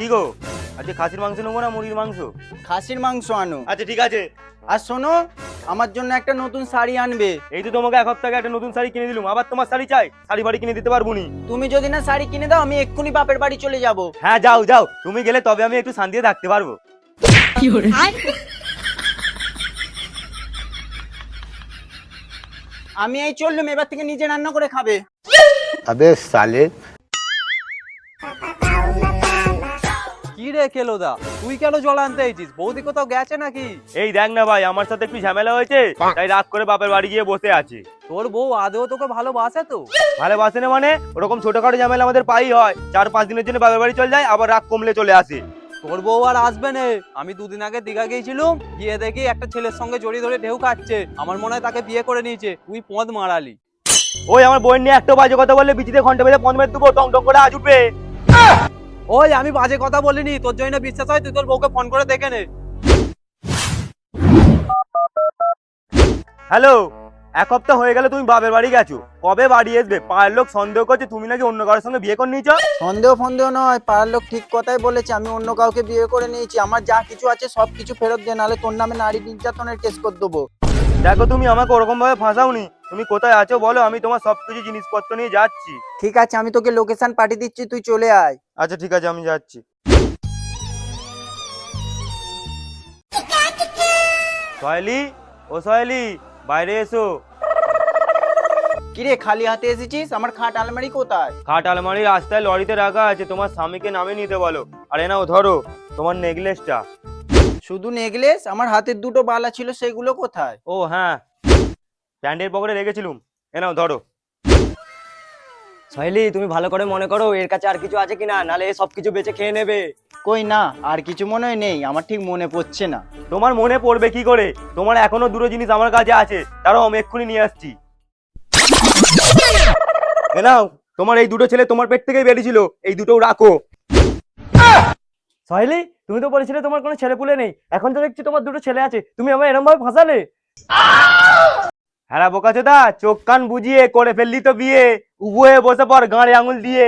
কি গো? আজকে খাসির মাংস নেব না মুরগির মাংস? খাসির মাংস আনো। আচ্ছা ঠিক আছে। আর শোনো আমার জন্য একটা নতুন শাড়ি আনবে। এই তো তোমাকে এক হপ্তাহ একটা নতুন শাড়ি কিনে দিলাম। আবার তোমার শাড়ি চাই? শাড়ি বাড়ি কিনে দিতে পারব নি? তুমি যদি না শাড়ি কিনে দাও আমি এক্ষুনি বাপের বাড়ি চলে যাব। হ্যাঁ যাও যাও। তুমি গেলে তবে আমি একটু শান্তিতে থাকতে পারব। আমি এই চললুম এবার থেকে নিজে রান্না করে খাবে। আবে সালে কি রে কেলোদা তুই কেন জল আনতে এইছিস বৌদি কোথাও গেছে নাকি? এই দেখ না ভাই আমার সাথে একটু ঝামেলা হয়েছে তাই রাগ করে বাপের বাড়ি গিয়ে বসে আছে। তোর বউ আদেও তোকে ভালোবাসে তো? ভালোবাসে না মানে? ওরকম ছোটখাটো ঝামেলা আমাদের পাই হয়। চার পাঁচ দিনের জন্য বাপের বাড়ি চলে যায় আবার রাগ কমলে চলে আসে। তোর বউ আর আসবে না। আমি দুদিন আগে দীঘা গিয়েছিলাম গিয়ে দেখি একটা ছেলের সঙ্গে জড়িয়ে ধরে ঢেউ খাচ্ছে আমার মনে হয় তাকে বিয়ে করে নিয়েছে। তুই পদ মারালি। ওই আমার বইয়ের নিয়ে একটা বাজে কথা বললে বিচিতে ঘণ্টা বেঁধে পদ মেরে দেবো টং টং করে আজ উঠবে। ওই, আমি বাজে কথা বলিনি, তোর জন্য বিশ্বাস হয়, তুই তোর বউকে ফোন করে দেখে নে। হ্যালো এক সপ্তাহ হয়ে গেল তুমি বাপের বাড়ি গেছো। কবে বাড়ি আসবে? পাড়ার লোক সন্দেহ করছে, তুমি নাকি অন্য কারোর সঙ্গে বিয়ে করে নিয়েছো? সন্দেহ ফন্দেহ নয়, পাড়ার লোক ঠিক কথাই বলেছে, আমি অন্য কাউকে বিয়ে করে নিয়েছি, আমার যা কিছু আছে সব কিছু ফেরত দে, নাহলে তোর নামে নারী নির্যাতনের কেস করে দেবো। দেখো তুমি আমাকে ওরকম ভাবে ফাঁসাওনি। তুমি কোথায় আছো বলো আমি তোমার সবকিছু জিনিসপত্র নিয়ে যাচ্ছি। ঠিক আছে আমি তোকে লোকেশন পাঠিয়ে দিচ্ছি তুই চলে আয়। আচ্ছা ঠিক আছে আমি যাচ্ছি। সহেলি ও সহেলি বাইরে এসো। কিরে খালি হাতে এসেছিস? আমার খাট আলমারি কোথায়? খাট আলমারি রাস্তায় লরিতে রাখা আছে তোমার স্বামীকে নামে নিতে বলো। আরে নাও ধরো তোমার নেকলেসটা শুধু নেকলেস আমার হাতের দুটো বালা ছিল সেগুলো কোথায়? ও হ্যাঁ। প্যান্টের পকেটে রেখেছিলুম। এ নাও ধরো। সহেলি তুমি ভালো করে মনে করো এর কাছে আর কিছু আছে কিনা? নালে এ সবকিছু বেঁচে খেয়ে নেবে। কই না আর কিছু মনে হয় নেই আমার ঠিক মনে পড়ছে না। তোমার মনে পড়বে কি করে? তোমার এখনও দুটো জিনিস আমার কাছে আছে। তারাও আমি এক্ষুনি নিয়ে আসছি। এ নাও তোমার এই দুটো ছেলে তোমার পেট থেকেই বেরিয়েছিল। এই দুটো রাখো। সহেলি, তুমি তো বলেছিলে তোমার কোনো ছেলে পুলে নেই। এখন তো দেখছি তোমার দুটো ছেলে আছে। তুমি আমার এরম ভাবে ফাঁসালে? হ্যাঁ বোকাচোদা, চোখ কান বুঝিয়ে করে ফেললি তো বিয়ে। উভয়ে বসে পর গাঁড়ে আঙুল দিয়ে।